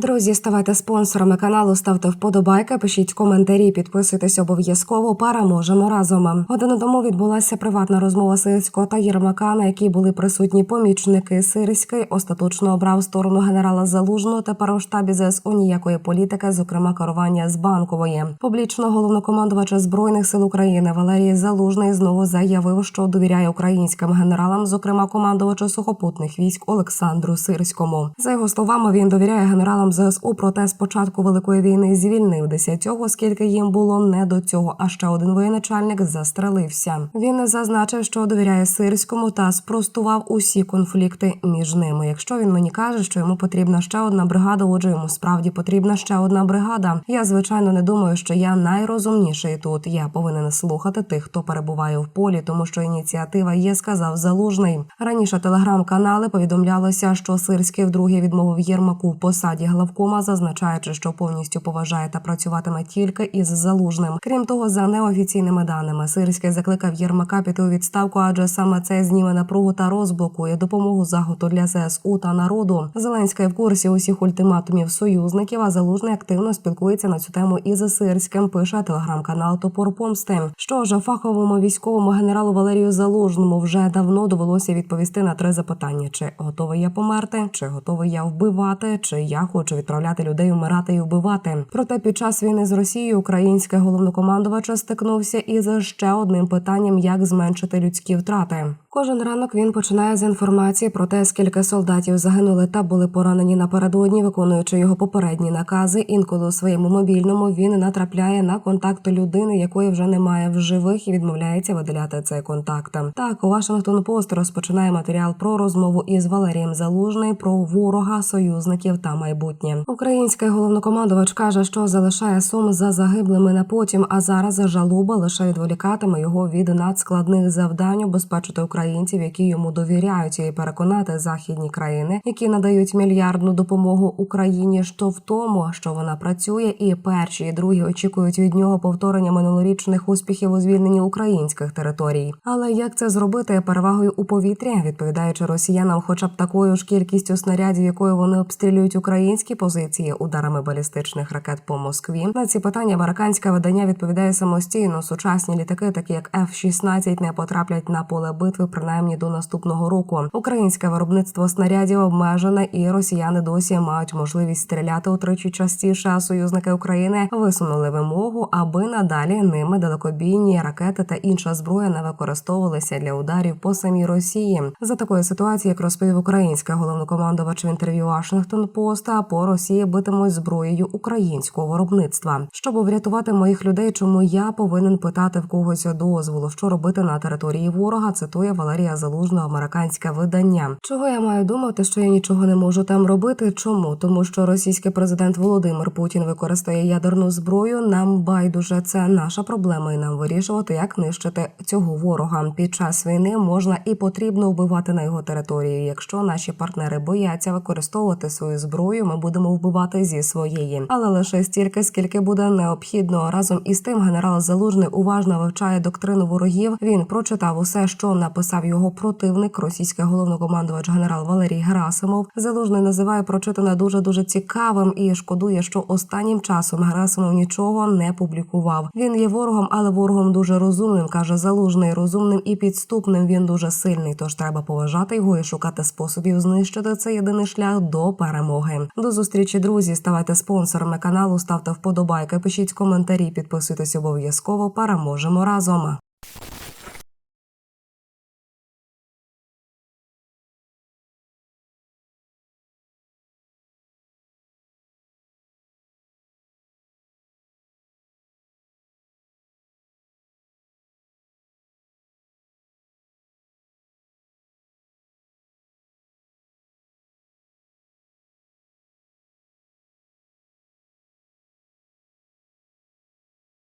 Друзі, ставайте спонсорами каналу, ставте вподобайки, пишіть коментарі, підписуйтесь обов'язково. Переможемо разом. Годину тому відбулася приватна розмова Сирського та Єрмака, на якій були присутні помічники Сирський. Остаточно обрав сторону генерала Залужного. Тепер у штабі ЗСУ ніякої політики, зокрема керування з банкової. Публічно головнокомандувача збройних сил України Валерій Залужний знову заявив, що довіряє українським генералам, зокрема командувачу сухопутних військ Олександру Сирському. За його словами, він довіряє генералам ЗСУ. Проте з початку великої війни звільнив десятьох, оскільки їм було не до цього. А ще один воєначальник застрелився. Він зазначив, що довіряє Сирському та спростував усі конфлікти між ними. Якщо він мені каже, що йому потрібна ще одна бригада, отже, йому справді потрібна ще одна бригада. Я звичайно не думаю, що я найрозумніший тут. Я повинен слухати тих, хто перебуває в полі, тому що ініціатива є, сказав залужний. Раніше телеграм-канали повідомлялося, що Сирський вдруге відмовив Єрмаку в посаді главкома, зазначаючи, що повністю поважає та працюватиме тільки із залужним. Крім того, за неофіційними даними, Сирський закликав Єрмака піти у відставку, адже саме це зніме напругу та розблокує допомогу заходу для ЗСУ та народу. Зеленський в курсі усіх ультиматумів союзників, а залужний активно спілкується на цю тему із Сирським. Пише телеграм-канал Топор Помсти. Що ж, фаховому військовому генералу Валерію Залужному вже давно довелося відповісти на три запитання: чи готовий я померти, чи готовий я вбивати, чи я хочу відправляти людей вмирати і вбивати. Проте під час війни з Росією українське головнокомандувача стикнувся із ще одним питанням: як зменшити людські втрати. Кожен ранок він починає з інформації про те, скільки солдатів загинули та були поранені напередодні, виконуючи його попередні накази. Інколи у своєму мобільному він натрапляє на контакт людини, якої вже немає в живих, і відмовляється виділяти цей контакт. Так, Вашингтон Пост розпочинає матеріал про розмову із Валерієм Залужний про ворога, союзників та майбутнє. Український головнокомандувач каже, що залишає сум за загиблими на потім, а зараз жалоба лише відволікатиме його від надскладних завдань убезпечити українців, які йому довіряють, і переконати західні країни, які надають мільярдну допомогу Україні, що в тому, що вона працює, і перші і другі очікують від нього повторення минулорічних успіхів у звільненні українських територій. Але як це зробити перевагою у повітрі, відповідаючи росіянам, хоча б такою ж кількістю снарядів, якою вони обстрілюють українські позиції ударами балістичних ракет по Москві. На ці питання американське видання відповідає самостійно. Сучасні літаки, такі як F-16, не потраплять на поле битви принаймні до наступного року. Українське виробництво снарядів обмежене, і росіяни досі мають можливість стріляти утричі частіше. А союзники України висунули вимогу, аби надалі ними далекобійні ракети та інша зброя не використовувалися для ударів по самій Росії. За такої ситуації, як розповів українська головнокомандувач в інтерв'ю Вашингтон Пост, а по Росії битимуть зброєю українського виробництва. Щоб врятувати моїх людей, чому я повинен питати в когось дозволу, що робити на території ворога. Цитує Валерія Залужного, американське видання. Чого я маю думати, що я нічого не можу там робити? Чому? Тому що російський президент Володимир Путін використає ядерну зброю. Нам байдуже це наша проблема, і нам вирішувати, як нищити цього ворога. Під час війни можна і потрібно вбивати на його території. Якщо наші партнери бояться використовувати свою зброю, ми будемо вбивати зі своєї, але лише стільки, скільки буде необхідно. Разом із тим, генерал Залужний уважно вивчає доктрину ворогів. Він прочитав усе, що написав його противник, російський головнокомандувач генерал Валерій Герасимов. Залужний називає прочитане дуже дуже цікавим і шкодує, що останнім часом Герасимов нічого не публікував. Він є ворогом, але ворогом дуже розумним, каже Залужний. Розумним і підступним він дуже сильний. Тож треба поважати його і шукати способів знищити це єдиний шлях до перемоги. До зустрічі, друзі. Ставайте спонсорами каналу, ставте вподобайки, пишіть коментарі, підписуйтесь обов'язково. Переможемо разом.